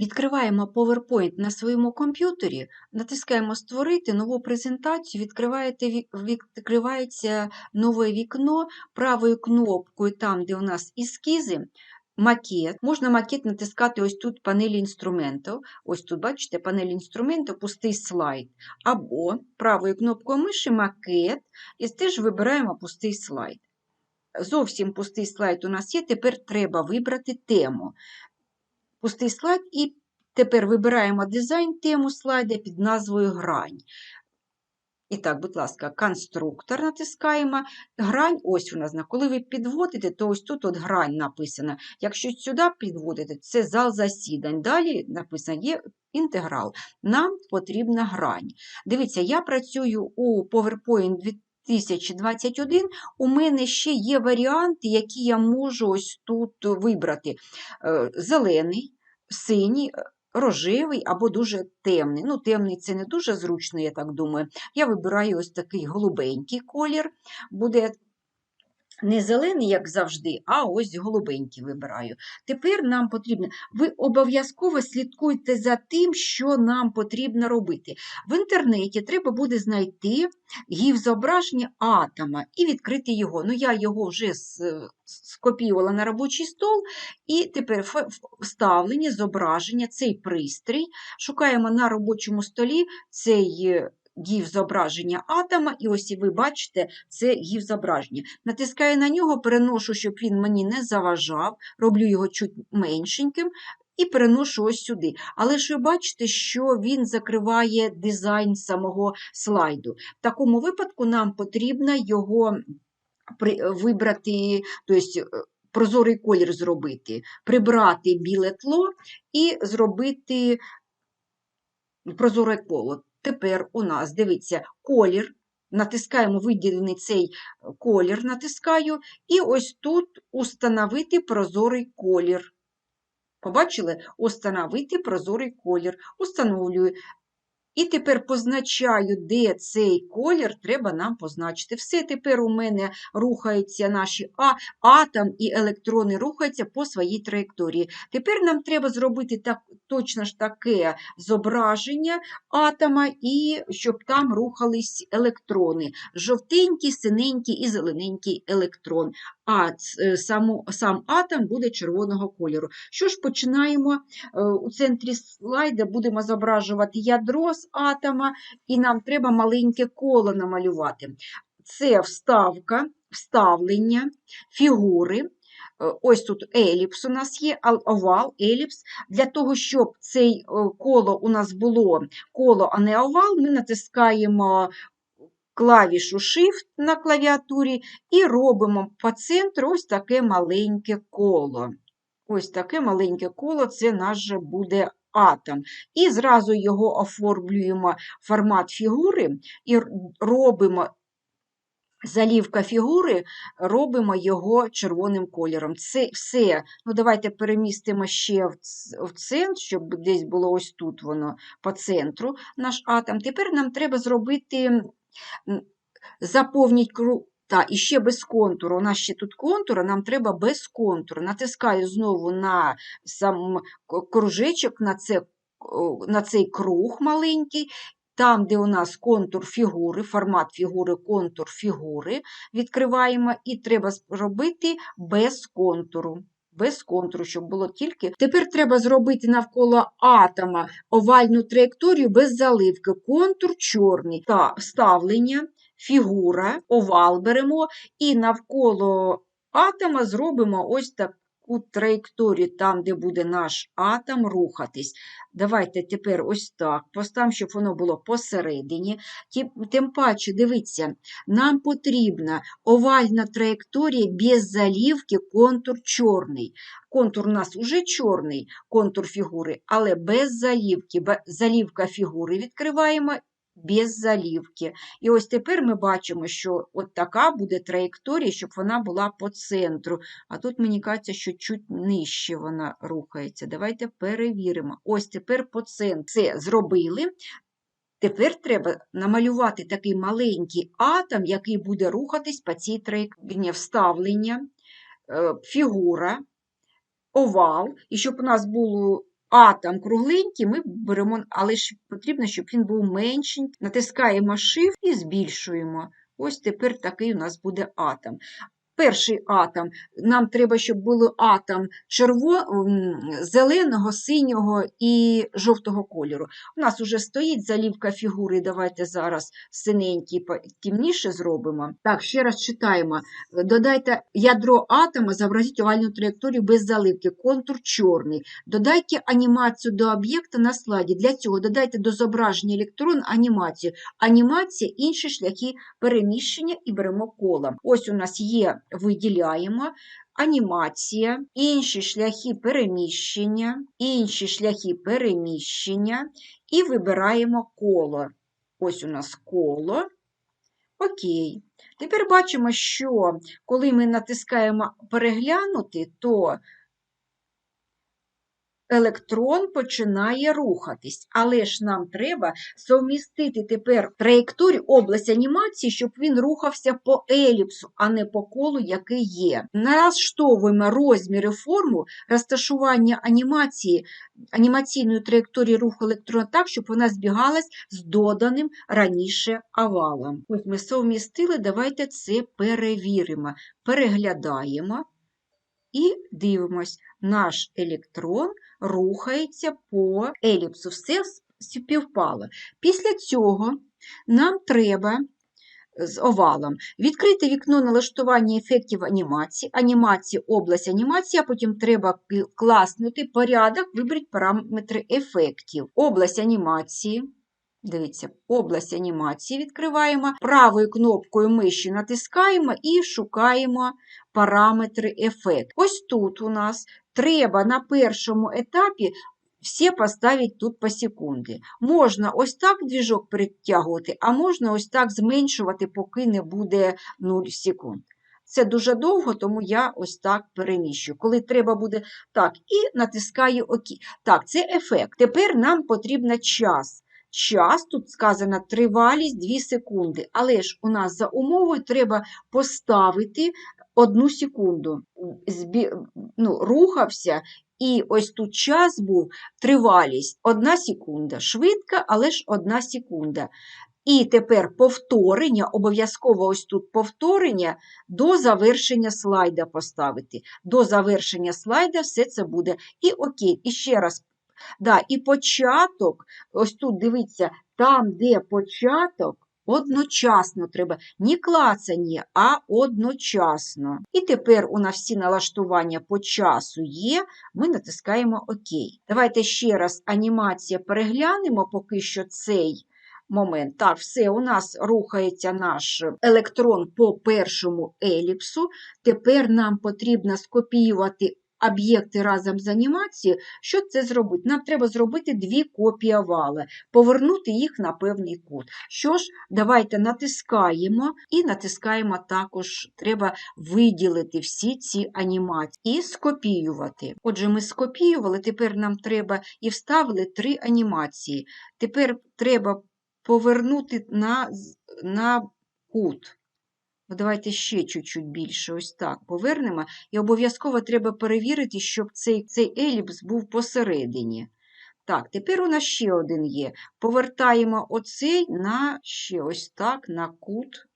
Відкриваємо PowerPoint на своєму комп'ютері, натискаємо Створити нову презентацію, відкривається нове вікно правою кнопкою, там, де у нас ескізи, макет. Можна макет натискати ось тут панелі інструментів. Ось тут, бачите, панель інструментів, пустий слайд. Або правою кнопкою миші макет, і теж вибираємо пустий слайд. Зовсім пустий слайд у нас є, тепер треба вибрати тему пустий слайд і тепер вибираємо дизайн тему слайда під назвою Грань. І так, будь ласка, конструктор натискаємо. Грань, ось вона зна. Коли ви підводите, то ось тут от грань написана. Якщо сюди підводите, це зал засідань. Далі написано є інтеграл. Нам потрібна грань. Дивіться, я працюю у PowerPoint 2021. У мене ще є варіанти, які я можу ось тут вибрати. Е, Зелений, синій, е, рожевий або дуже темний. Ну, темний це не дуже зручно, я так думаю. Я вибираю ось такий голубенький колір. Буде не зелений, як завжди, а ось голубенький вибираю. Тепер нам потрібно, ви обов'язково слідкуйте за тим, що нам потрібно робити. В інтернеті треба буде знайти гів зображення атома і відкрити його. Ну, я його вже скопіювала на робочий стол, і тепер вставлення, зображення, цей пристрій. Шукаємо на робочому столі цей е, гів зображення атома, і ось і ви бачите, це гів зображення. Натискаю на нього, переношу, щоб він мені не заважав, роблю його чуть меншеньким. І переношу ось сюди. Але ж ви бачите, що він закриває дизайн самого слайду. В такому випадку нам потрібно його вибрати, тобто прозорий колір зробити, прибрати біле тло і зробити прозоре коло. Тепер у нас, дивіться, колір. Натискаємо виділений цей е, колір, натискаю, і ось тут установити прозорий колір. Побачили? Установити прозорий колір. Установлюю. І тепер позначаю, де цей колір треба нам позначити. Все, тепер у мене рухаються наші а, атом і електрони рухаються по своїй траєкторії. Тепер нам треба зробити так, точно ж таке зображення атома, і щоб там рухались електрони. Жовтенький, синенький і зелененький електрон. А е, саму, сам атом буде червоного кольору. Що ж, починаємо Е, у центрі слайда будемо зображувати ядро з атома, і нам треба маленьке коло намалювати. Це вставка, вставлення, фігури. Е, Ось тут еліпс у нас є, овал, еліпс. Для того, щоб цей коло у нас було коло, а не овал, ми натискаємо клавішу Shift на клавіатурі і робимо по центру ось таке маленьке коло. Ось таке маленьке коло це наш буде атом. І зразу його оформлюємо формат фігури і робимо залівка фігури, робимо його червоним кольором. Це все. Ну, давайте перемістимо ще в центр, щоб десь було ось тут воно по центру наш атом. Тепер нам треба зробити заповніть круг. Та, і ще без контуру. У нас ще тут контур, а нам треба без контуру. Натискаю знову на сам кружечок, на, це, на цей круг маленький. Там, де у нас контур фігури, формат фігури, контур фігури, відкриваємо, і треба зробити без контуру. Без контуру, щоб було тільки. Тепер треба зробити навколо атома овальну траєкторію без заливки. Контур чорний та вставлення фігура, овал беремо і навколо атома зробимо ось таку траєкторію, там, де буде наш атом рухатись. Давайте тепер ось так поставимо, щоб воно було посередині. Тим паче, дивіться, нам потрібна овальна траєкторія без залівки, контур чорний. Контур у нас уже чорний, контур фігури, але без залівки. Залівка фігури відкриваємо без залівки. І ось тепер ми бачимо, що от така буде траєкторія, щоб вона була по центру. А тут мені кажеться, що чуть нижче вона рухається. Давайте перевіримо. Ось тепер по центру. Це зробили. Тепер треба намалювати такий маленький атом, який буде рухатись по цій траєкторії. Вставлення, е, фігура, овал. І щоб у нас було атом кругленький, ми беремо, але ж потрібно, щоб він був менший. Натискаємо Shift і збільшуємо. Ось тепер такий у нас буде атом. Перший атом. Нам треба, щоб було атом черво... зеленого, синього і жовтого кольору. У нас вже стоїть залівка фігури. Давайте зараз синенький темніше зробимо. Так, ще раз читаємо. Додайте ядро атома, зобразіть овальну траєкторію без заливки, контур чорний. Додайте анімацію до об'єкта на слайді. Для цього додайте до зображення електрон анімацію. Анімація інші шляхи переміщення і беремо коло. Ось у нас є, виділяємо. Анімація, інші шляхи переміщення, інші шляхи переміщення і вибираємо коло. Ось у нас коло. Окей. Тепер бачимо, що коли ми натискаємо переглянути, то електрон починає рухатись. Але ж нам треба совмістити тепер траєкторію область анімації, щоб він рухався по еліпсу, а не по колу, який є. Налаштовуємо розміри форму розташування анімації, анімаційної траєкторії руху електрона так, щоб вона збігалась з доданим раніше овалом. Ось ми совмістили, давайте це перевіримо. Переглядаємо і дивимось, наш електрон рухається по еліпсу. Все співпало. Після цього нам треба з овалом відкрити вікно налаштування ефектів анімації, анімації, область анімації, а потім треба класнути порядок, вибрати параметри ефектів. Область анімації. Дивіться, область анімації відкриваємо, правою кнопкою миші натискаємо і шукаємо параметри ефект. Ось тут у нас треба на першому етапі всі поставити тут по секунди. Можна ось так двіжок перетягувати, а можна ось так зменшувати, поки не буде 0 секунд. Це дуже довго, тому я ось так переміщу. Коли треба буде так, і натискаю ОК. Так, це ефект. Тепер нам потрібен час. Час, тут сказано тривалість 2 секунди, але ж у нас за умовою треба поставити одну секунду. Збі... Ну, рухався, і ось тут час був тривалість 1 секунда. Швидка, але ж 1 секунда. І тепер повторення, обов'язково ось тут повторення до завершення слайда поставити. До завершення слайда все це буде. І окей, і ще раз. Да, і початок, ось тут дивіться, там, де початок, одночасно треба. Не клацання, а одночасно. І тепер у нас всі налаштування по часу є, ми натискаємо ОК. Давайте ще раз анімація переглянемо поки що цей момент. Так, все, у нас рухається наш електрон по першому еліпсу. Тепер нам потрібно скопіювати об'єкти разом з анімацією. Що це зробити? Нам треба зробити дві копії овала, повернути їх на певний кут. Що ж, давайте натискаємо і натискаємо також, треба виділити всі ці анімації і скопіювати. Отже, ми скопіювали, тепер нам треба і вставили три анімації. Тепер треба повернути на, на кут. Ну, Давайте ще чуть-чуть більше, ось так повернемо. І обов'язково треба перевірити, щоб цей, цей еліпс був посередині. Так, тепер у нас ще один є. Повертаємо оцей на ще ось так, на кут,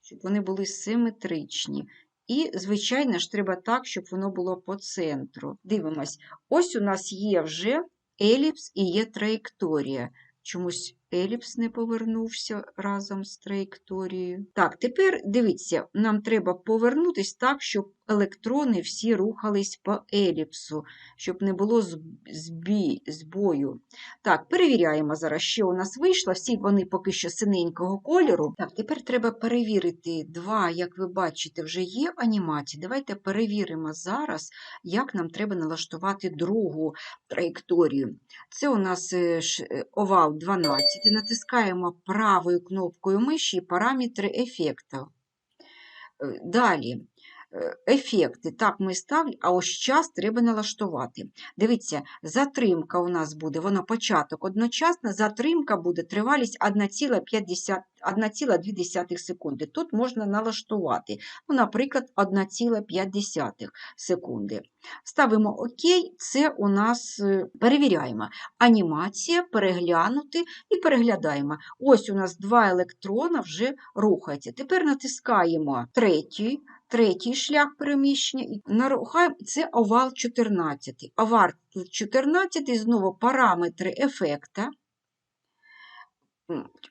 щоб вони були симетричні. І, звичайно ж, треба так, щоб воно було по центру. Дивимось, ось у нас є вже еліпс і є траєкторія. Чомусь еліпс не повернувся разом з траєкторією. Так, тепер дивіться, нам треба повернутися так, щоб електрони всі рухались по еліпсу, щоб не було зб- збій, збою. Так, перевіряємо зараз, що у нас вийшло. Всі вони поки що синенького кольору. Так, тепер треба перевірити два, як ви бачите, вже є анімації. Давайте перевіримо зараз, як нам треба налаштувати другу траєкторію. Це у нас е, е, овал 12. Натискаємо правою кнопкою миші параметри ефекту. Е, Далі. е, Ефекти. Так, ми ставимо, а ось час треба налаштувати. Дивіться, затримка у нас буде, воно початок одночасно, затримка буде тривалість 1,5 1,2 секунди. Тут можна налаштувати, ну, наприклад, 1,5 секунди. Ставимо ОК, це у нас е, перевіряємо. Анімація, переглянути і переглядаємо. Ось у нас два електрона вже рухаються. Тепер натискаємо третій, третій шлях переміщення і нарухаємо. Це овал 14. Овал 14 знову параметри ефекта.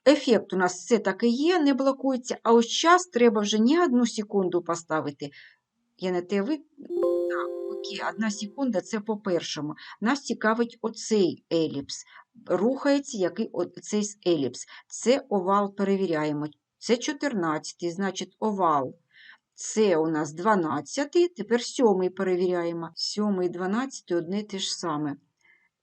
Ефект у нас все таки є, не блокується, а ось час треба вже не одну секунду поставити. Я не те ви. Так, окей, одна секунда це по першому. Нас цікавить оцей еліпс. Рухається який оцей еліпс. Це овал перевіряємо. Це 14, значить овал. Це у нас 12, тепер 7 перевіряємо. 7 і 12 одне те ж саме.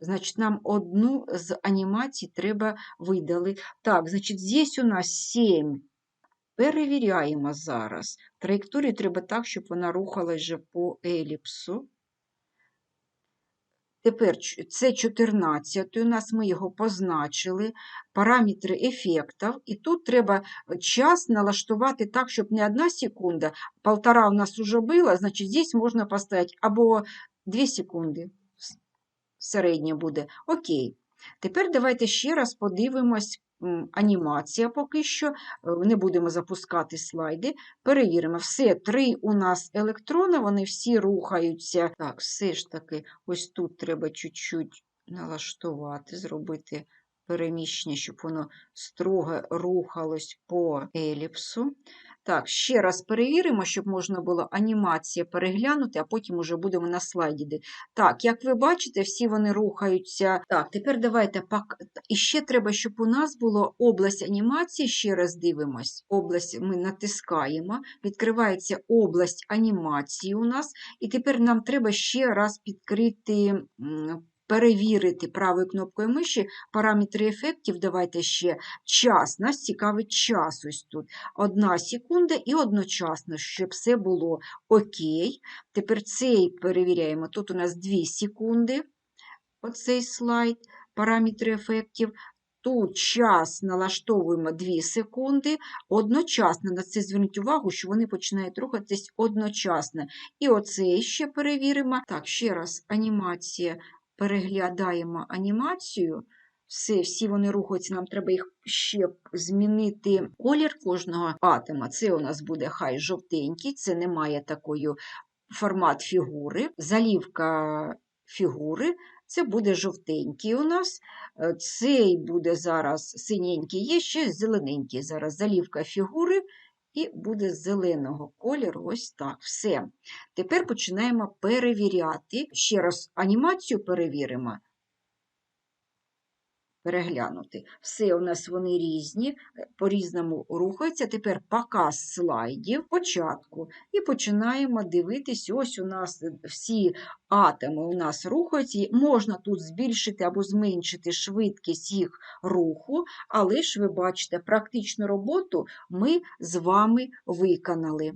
Значить, нам одну з анімацій треба видали. Так, значить, здесь у нас 7. Перевіряємо зараз. Траєкторію треба так, щоб вона рухалась вже по еліпсу. Тепер це 14 у нас, ми його позначили, параметри ефектів, і тут треба час налаштувати так, щоб не одна секунда, полтора у нас уже було, значить здесь можна поставити або 2 секунди, середнє буде. Окей. Тепер давайте ще раз подивимось анімація поки що, не будемо запускати слайди. Перевіримо, все, три у нас електрона, вони всі рухаються. Так, все ж таки, ось тут треба чуть-чуть налаштувати, зробити переміщення, щоб воно строго рухалось по еліпсу. Так, ще раз перевіримо, щоб можна було анімація переглянути, а потім уже будемо на слайді. Так, як ви бачите, всі вони рухаються. Так, тепер давайте пак. І ще треба, щоб у нас була область анімації. Ще раз дивимось. Область ми натискаємо, відкривається область анімації у нас. І тепер нам треба ще раз підкрити. Перевірити правою кнопкою миші параметри ефектів. Давайте ще час. Нас цікавить час ось тут. Одна секунда і одночасно, щоб все було окей. Тепер цей перевіряємо. Тут у нас 2 секунди. Оцей слайд, параметри ефектів. Тут час налаштовуємо 2 секунди. Одночасно на це зверніть увагу, що вони починають рухатись одночасно. І оцей ще перевіримо. Так, ще раз анімація. Переглядаємо анімацію. Все, всі вони рухаються, нам треба їх ще змінити колір кожного атома. Це у нас буде хай жовтенький, це не має такої формат фігури. Залівка фігури це буде жовтенький у нас. Е, Цей буде зараз синенький, є ще зелененький. Зараз залівка фігури і буде зеленого кольору. Ось так. Все. Тепер починаємо перевіряти. Ще раз анімацію перевіримо. Переглянути. Все у нас вони різні, е, по-різному рухаються. Тепер показ слайдів початку. І починаємо дивитись. Ось у нас е, всі атоми у нас рухаються. Можна тут збільшити або зменшити швидкість їх руху, але ж ви бачите, практичну роботу ми з вами виконали.